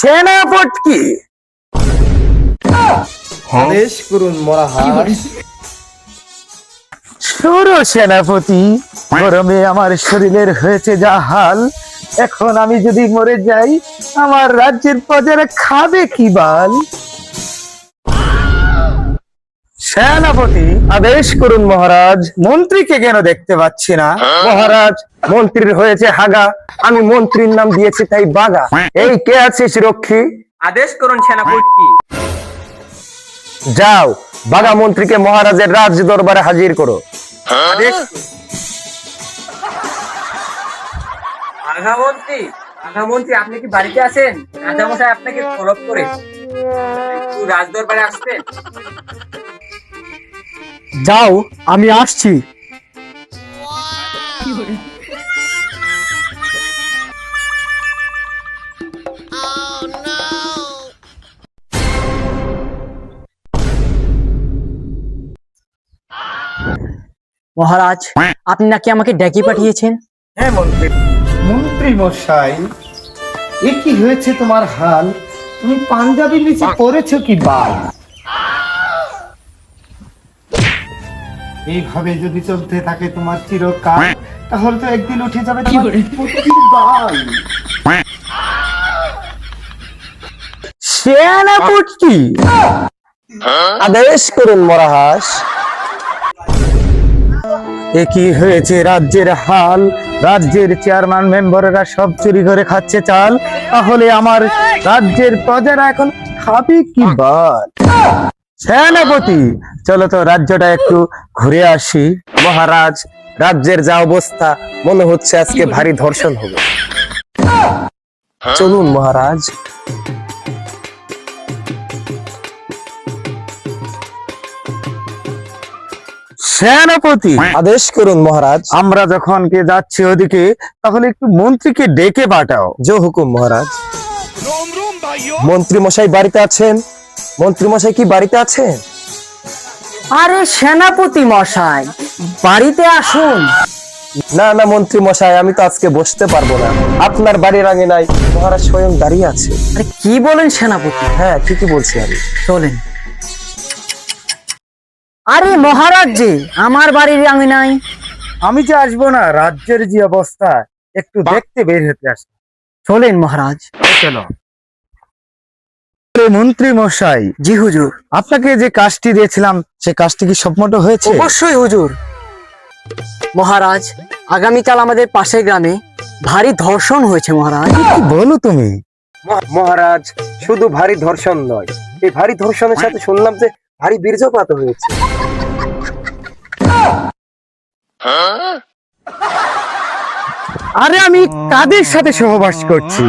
সেনাপতি আদেশ করুন মরাহাস সরো সেনাপতি গরমে আমার শরীরের হয়েছে যা হাল। এখন আমি যদি মরে যাই আমার রাজ্যের প্রজারা খাবে কি বাল? সেনাপতি আদেশ করুন মহারাজ মন্ত্রীকে কেন দেখতে পাচ্ছি না? মহারাজ মন্ত্রীর হয়েছে হাগা। আমি মন্ত্রীর নাম দিয়েছি তাই বাগা। এই কে আছিস রক্ষী? আদেশ করুন সেনাপতি। যাও বাগা মন্ত্রীকে মহারাজের রাজ দরবারে হাজির করো। আদেশ আঘামন্ত্রী আঘামন্ত্রী আপনি কি বাড়িতে আছেন? রাজামশাই আপনাকে তলব করে একটু রাজদরবারে আসবেন? যাও, আমি আসছি। মহারাজ, আপনি নাকি আমাকে ডেকে পাঠিয়েছেন? হ্যাঁ মন্ত্রী। মন্ত্রী মশাই, এ কি হয়েছে তোমার হাল? তুমি পাঞ্জাবি নিচে পড়েছো কি বাল? এইভাবে যদি চলতে থাকে তোমার চিরকাল তাহলে তো একদিন উঠে যাবে আদেশ করুন মরাহাস। এ কি হয়েছে রাজ্যের হাল। রাজ্যের চেয়ারম্যান মেম্বাররা সব চুরি করে খাচ্ছে চাল। তাহলে আমার রাজ্যের প্রজারা এখন খাবে কি বাল? সেনাপতি চলো তো রাজ্যটা একটু ঘুরে আসি। মহারাজ রাজ্যের যা অবস্থা মনে হচ্ছে আজকে ভারী ধর্ষণ হবে। চলুন মহারাজ। সেনাপতি আদেশ করুন মহারাজ। আমরা যখন কে যাচ্ছি ওদিকে তাহলে একটু মন্ত্রীকে ডেকে পাঠাও। যে হুকুম মহারাজ। মন্ত্রী মশাই বাড়িতে আছেন? মন্ত্রী মশাই কি বাড়িতে আছেন? আরে সেনাপতি মশাই বাড়িতে আসুন। না না মন্ত্রী মশাই আমি তো আজকে বসতে পারব না। আপনার বাড়ির আগে নাই মহারাজ স্বয়ং দাঁড়িয়ে আছে। আরে কি বলেন সেনাপতি? হ্যাঁ ঠিকই বলছি আমি। চলেন। আরে মহারাজ যে আমার বাড়ির আঙিনায় আমি যে আসব না রাজ্যের যে অবস্থা একটু দেখতে বের হতে আসব। চলেন মহারাজ। চলো। মন্ত্রী মশাই? জি হুজুর। আপনাকে যে কাজটি দিয়েছিলাম সে কাজটি কি সম্পন্ন হয়েছে? অবশ্যই হুজুর। মহারাজ আগামীকাল আমাদের পাশের গ্রামে ভারী ধর্ষণ হয়েছে মহারাজ। কি বলো তুমি? মহারাজ শুধু ভারী ধর্ষণ নয় এই ভারী ধর্ষণের সাথে শুনলাম যে ভারী বীর্যপাত হয়েছে। আরে আমি কাদের সাথে সহবাস করছি?